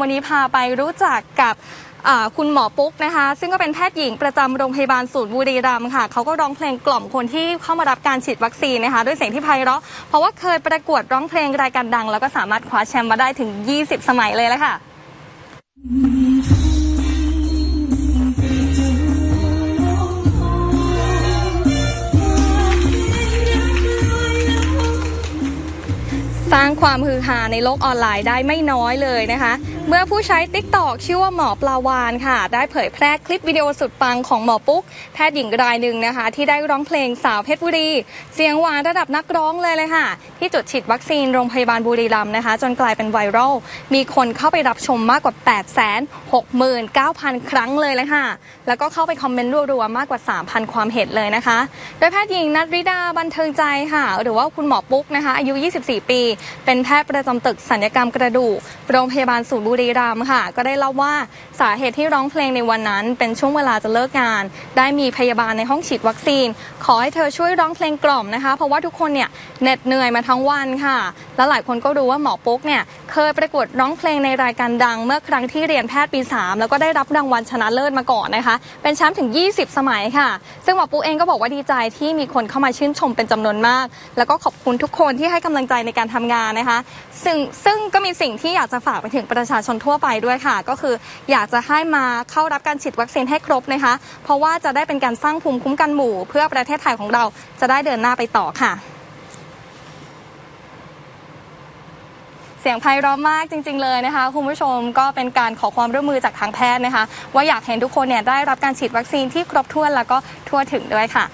วันนี้พาไปรู้จักกับคุณหมอปุ๊กนะคะ ซึ่งก็เป็นแพทย์หญิงประจำโรงพยาบาลศูนย์บุรีรัมย์ค่ะเขาก็ร้องเพลงกล่อมคนที่เข้ามารับการฉีดวัคซีนนะคะ ด้วยเสียงที่ไพเราะเพราะว่าเคยประกวดร้องเพลงรายการดัง แล้วก็สามารถคว้าแชมป์มาได้ถึง 20 สมัยเลยแล้วค่ะ สร้างความฮือฮาในโลกออนไลน์ได้ไม่น้อยเลยนะคะ เมื่อผู้ใช้ t ิ k t o k ชื่อว่าหมอปลาวานค่ะ ได้เผยแพร่คลิปวิดีโอสุดปังของหมอปุ๊ก แพทย์หญิงรายหนึ่งนะคะ ที่ได้ร้องเพลงสาวเพชรบุรี เสียงหวานระดับนักร้องเลยเลยค่ะ ที่จุดฉีดวัคซีนโรงพยาบาลบุรีรัมย์นะคะ จนกลายเป็นไวรัลมีคนเข้าไปรับชมมากกว่า 8 6 9 0 0 0 ครั้งเลยเลยค่ะ แล้วก็เข้าไปคอมเมนต์รัวๆมากกว่า 3,000 ความเห็นเลยนะคะ โดยแพทย์หญิงนัทริดาบันเทิงใจค่ะ หรือว่าคุณหมอปุ๊กนะคะอายุ 24 ปีเป็นแพทย์ประจำตึกสัญญกรรมกระดูกโรงพยาบาลศูนย์บุรีรัมย์ค่ะ ก็ได้เล่าว่าสาเหตุที่ร้องเพลงในวันนั้นเป็นช่วงเวลาจะเลิกงาน ได้มีพยาบาลในห้องฉีดวัคซีน ขอให้เธอช่วยร้องเพลงกล่อมนะคะ เพราะว่าทุกคนเนี่ยเหน็ดเหนื่อยมาทั้งวันค่ะ แล้วหลายคนก็รู้ว่าหมอปุ๊กเนี่ย เคยประกวดร้องเพลงในรายการดัง เมื่อครั้งที่เรียนแพทย์ปี 3 แล้วก็ได้รับรางวัลชนะเลิศมาก่อนนะคะ เป็นแชมป์ถึง 20 สมัยค่ะ ซึ่งหมอปุ๊กเองก็บอกว่าดีใจที่มีคนเข้ามาชื่นชมเป็นจำนวนมาก แล้วก็ขอบคุณทุกคนที่ให้กำลังใจในการทำงานนะคะ ซึ่งซึ่งก็มีสิ่งที่อยากจะฝากไปถึงประชาชนทั่วไปด้วยค่ะ ก็คืออยากจะให้มาเข้ารับการฉีดวัคซีนให้ครบนะคะ เพราะว่าจะได้เป็นการสร้างภูมิคุ้มกันหมู่ เพื่อประเทศไทยของเราจะได้เดินหน้าไปต่อค่ะ เสียงไพเราะมากจริง ๆ เลยนะคะคุณผู้ชมก็เป็นการขอความร่วมมือจากทางแพทย์นะคะ ว่าอยากเห็นทุกคนเนี่ยได้รับการฉีดวัคซีนที่ครบถ้วนแล้วก็ทั่วถึงด้วยค่ะ